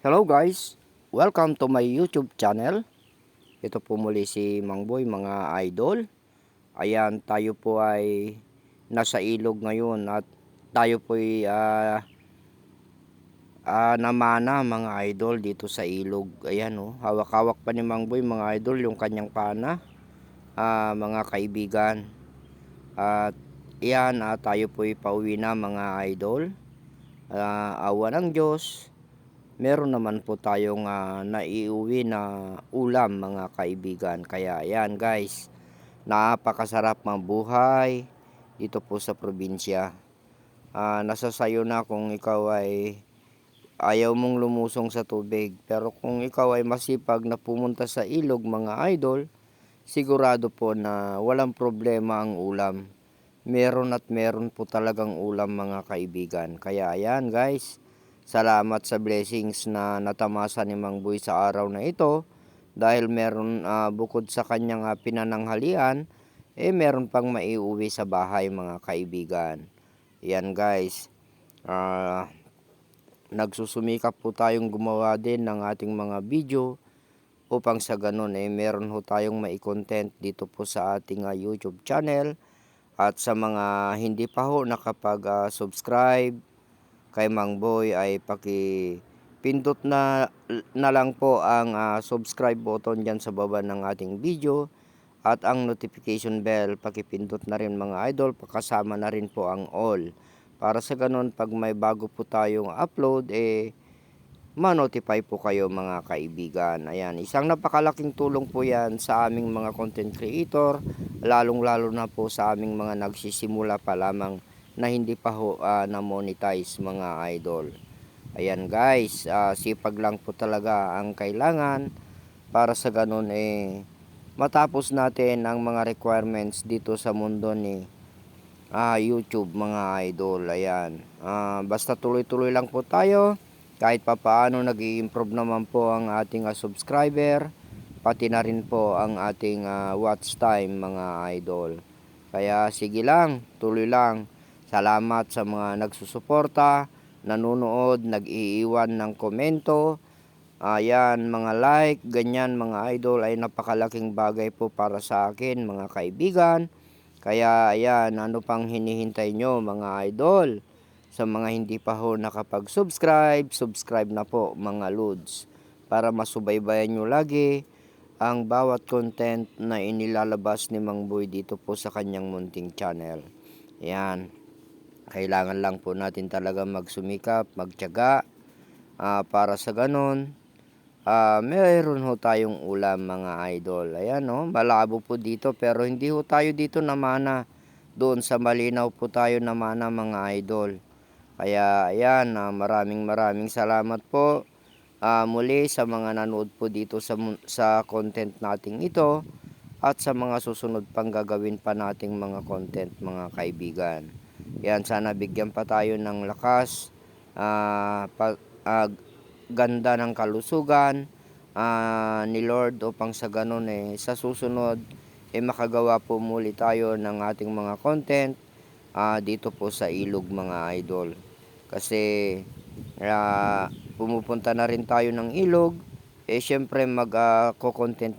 Hello guys, welcome to my YouTube channel. Ito po muli si Mangboy mga idol. Ayan, tayo po ay nasa ilog ngayon at tayo po ay ah, ah, namana mga idol dito sa ilog. Ayan oh, hawak-hawak pa ni Mangboy mga idol yung kanyang pana. Ah, mga kaibigan. At iyan, ah, tayo po ay pauwi na mga idol. Ah, awa ng Diyos meron naman po tayong ah, naiuwi na ulam mga kaibigan. Kaya ayan guys, napakasarap mabuhay dito po sa probinsya. Ah, nasa sayo na kung ikaw ay ayaw mong lumusong sa tubig. Pero kung ikaw ay masipag na pumunta sa ilog mga idol, sigurado po na walang problema ang ulam. Meron at meron po talagang ulam mga kaibigan. Kaya ayan guys, Salamat sa blessings na natamasa ni Mang Boy sa araw na ito dahil meron ah, bukod sa kanyang ah, pinananghalian eh meron pang maiuwi sa bahay mga kaibigan. Yan guys. Ah, nagsusumikap po tayong gumawa din ng ating mga video upang sa ganun eh meron ho tayong mai-content dito po sa ating ah, YouTube channel at sa mga hindi pa ho nakapag-subscribe kay Mang Boy ay paki pindot na na lang po ang ah, subscribe button diyan sa baba ng ating video at ang notification bell. Pakipindot na rin mga idol. Pakasama na rin po ang all. Para sa ganun pag may bago po tayong upload eh ma-notify po kayo mga kaibigan. Ayan, isang napakalaking tulong po yan sa aming mga content creator, lalong-lalo na po sa aming mga nagsisimula pa lamang na hindi pa ho ah, na-monetize mga idol. Ayan guys, ah, sipag lang po talaga ang kailangan para sa ganun eh matapos natin ang mga requirements dito sa mundo ni ah, YouTube mga idol. Ayan, Ah, basta tuloy-tuloy lang po tayo kahit pa paano nag improve naman po ang ating ah, subscriber pati na rin po ang ating ah, watch time mga idol. Kaya sige lang, tuloy lang. Salamat sa mga nagsusuporta, nanonood, nag-iiwan ng komento. Ayan, mga like, ganyan mga idol ay napakalaking bagay po para sa akin mga kaibigan. Kaya ayan, ano pang hinihintay nyo mga idol? Sa mga hindi pa ho nakapag-subscribe, subscribe na po mga lods para masubaybayan nyo lagi ang bawat content na inilalabas ni Mang Boy dito po sa kanyang munting channel. Yan. Kailangan lang po natin talaga magsumikap, magtiyaga ah, para sa ganon. Ah, mayroon ho tayong ulam mga idol. Ayan no, malabo po dito pero hindi ho tayo dito namana. Doon sa malinaw po tayo namana mga idol. Kaya ayan, ah, maraming maraming salamat po ah, muli sa mga nanood po dito sa, sa content nating ito at sa mga susunod pang gagawin pa nating mga content mga kaibigan. Yan, sana bigyan pa tayo ng lakas, ah, pa, ah, ganda ng kalusugan ah, ni Lord upang sa ganun eh, sa susunod eh makagawa po muli tayo ng ating mga content ah, dito po sa ilog mga idol. Kasi ah, pumupunta na rin tayo ng ilog, eh syempre mag-content